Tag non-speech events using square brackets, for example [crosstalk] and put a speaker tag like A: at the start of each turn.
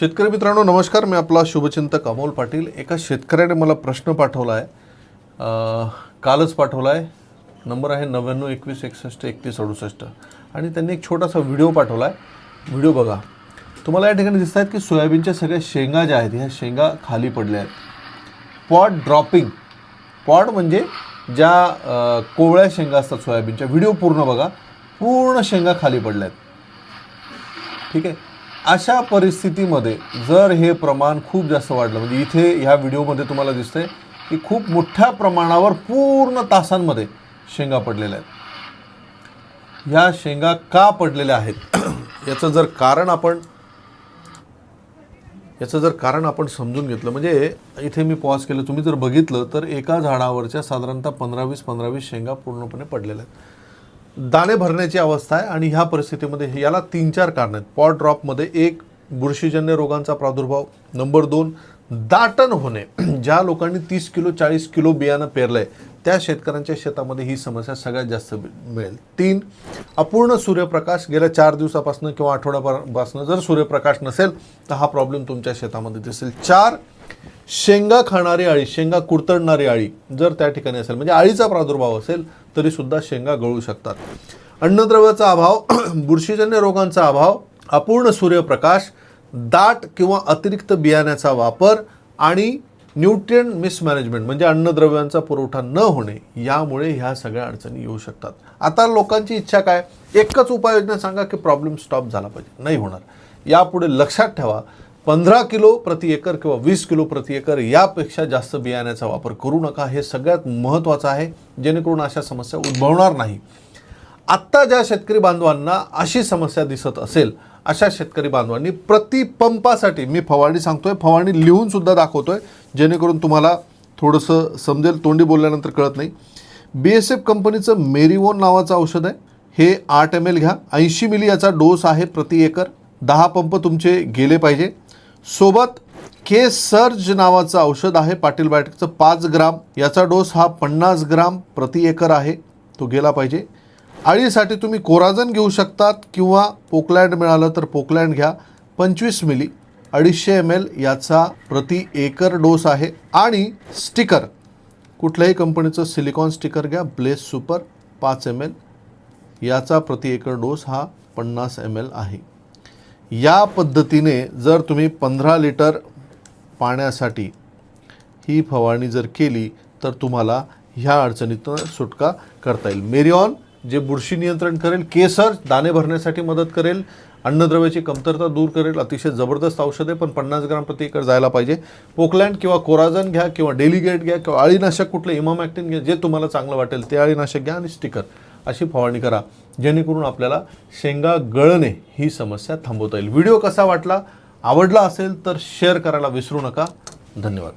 A: शेतकरी मित्रांनो नमस्कार. मी आपला शुभचिंतक अमोल पाटील. एका शेतकऱ्याने मला प्रश्न पाठवला आहे कालच पाठवला आहे नंबर आहे नव्याण्णव एकवीस एकसष्ट एकतीस अडुसष्ट. आणि त्यांनी एक छोटासा व्हिडिओ पाठवला आहे व्हिडिओ बघा. तुम्हाला या ठिकाणी दिसत आहेत की सोयाबीनच्या सगळ्या शेंगा ज्या आहेत ह्या शेंगा खाली पडल्या आहेत. Pod dropping. पॉड म्हणजे ज्या कोवळ्या शेंगा असतात सोयाबीनच्या. व्हिडिओ पूर्ण बघा. पूर्ण शेंगा खाली पडल्या आहेत. ठीक आहे? अशा परिस्थितीमध्ये जर हे प्रमाण खूप जास्त वाढलं म्हणजे इथे ह्या व्हिडिओमध्ये तुम्हाला दिसतंय की खूप मोठ्या प्रमाणावर पूर्ण तासांमध्ये शेंगा पडलेल्या आहेत. ह्या शेंगा का पडलेल्या आहेत? [clears throat] याचं जर कारण आपण याचं जर कारण आपण समजून घेतलं म्हणजे इथे मी पॉज केलं तुम्ही जर बघितलं तर एका झाडावरच्या साधारणतः पंधरा वीस पंधरा वीस शेंगा पूर्णपणे पडलेल्या आहेत. दाणे भरण्याची अवस्था आहे आणि ह्या परिस्थितीमध्ये याला तीन चार कारण आहेत. पॉट ड्रॉपमध्ये एक बुरशीजन्य रोगांचा प्रादुर्भाव. नंबर दोन दाटण होणे. [clears throat] ज्या लोकांनी तीस किलो चाळीस किलो बियाणं पेरलं आहे त्या शेतकऱ्यांच्या शेतामध्ये ही समस्या सगळ्यात जास्त मिळेल. तीन अपूर्ण सूर्यप्रकाश गेल्या चार दिवसापासून किंवा आठवड्यापासून जर सूर्यप्रकाश नसेल तर हा प्रॉब्लेम तुमच्या शेतामध्ये दिसेल. चार शेंगा खाणारी अळी शेंगा कुरतडणारी अळी जर त्या ठिकाणी असेल म्हणजे अळीचा प्रादुर्भाव असेल तरी सुद्धा शेंगा गळू शकतात. अन्नद्रव्याचा अभाव [clears throat] बुरशीजन्य रोगांचा अभाव अपूर्ण सूर्यप्रकाश दाट किंवा अतिरिक्त बियाण्याचा वापर आणि न्यूट्रियन मिसमॅनेजमेंट म्हणजे अन्नद्रव्यांचा पुरवठा न होणे यामुळे ह्या सगळ्या अडचणी येऊ शकतात. आता लोकांची इच्छा काय? एकच उपाययोजना सांगा की प्रॉब्लेम स्टॉप झाला पाहिजे. नाही होणार. यापुढे लक्षात ठेवा पंधरा किलो प्रति एकर किंवा वीस किलो प्रति एकर यापेक्षा जास्त बियाण्याचा वापर करू नका. हे सगळ्यात महत्त्वाचं आहे जेणेकरून अशा समस्या उद्भवणार नाही. आत्ता ज्या शेतकरी बांधवांना अशी समस्या दिसत असेल अशा शेतकरी बांधवांनी प्रति पंपासाठी मी फवारणी सांगतोय फवारणी लिहूनसुद्धा दाखवतोय जेणेकरून तुम्हाला थोडंसं समजेल तोंडी बोलल्यानंतर कळत नाही. बी एस एफ कंपनीचं मेरिवोन नावाचं औषध आहे. हे आठ एम एल घ्या. ऐंशी मिली याचा डोस आहे प्रति एकर. दहा पंप तुमचे गेले पाहिजे. सोबत के सर्ज नावाचं औषध आहे. पाटील बायोटिकचं पाच ग्राम. याचा डोस हा पन्नास ग्राम प्रति एकर आहे. तो गेला पाहिजे. अळीसाठी तुम्ही कोराजन घेऊ शकतात किंवा पोकलँड मिळालं तर पोकलँड घ्या. पंचवीस मिली. अडीचशे एम एल याचा प्रति एकर डोस आहे. आणि स्टिकर. कुठल्याही कंपनीचं सिलिकॉन स्टिकर घ्या. ब्लेस सुपर पाच एम एल. याचा प्रति एकर डोस हा पन्नास एम एल आहे. या पद्धतीने जर तुम्ही पंधरा लिटर पाण्यासाठी ही फवारणी जर केली तर तुम्हाला ह्या अडचणीतून सुटका करता येईल. मेरिऑन जे बुरशी नियंत्रण करेल केसर दाणे भरण्यासाठी मदत करेल अन्नद्रव्याची कमतरता दूर करेल अतिशय जबरदस्त औषध आहे पण पन्नास ग्राम प्रति एकर जायला पाहिजे. पोकलँड किंवा कोराजन घ्या किंवा डेलिगेट घ्या किंवा अळीनाशक कुठलं इमामॅक्टिन घ्या जे तुम्हाला चांगलं वाटेल ते अळीनाशक घ्या आणि स्टिकर. अशी फवारणी करा जेणेकरून आपल्याला शेंगा गळणे ही समस्या थांबवता येईल. व्हिडिओ कसा वाटला आवडला असेल तर शेअर करायला विसरू नका. धन्यवाद.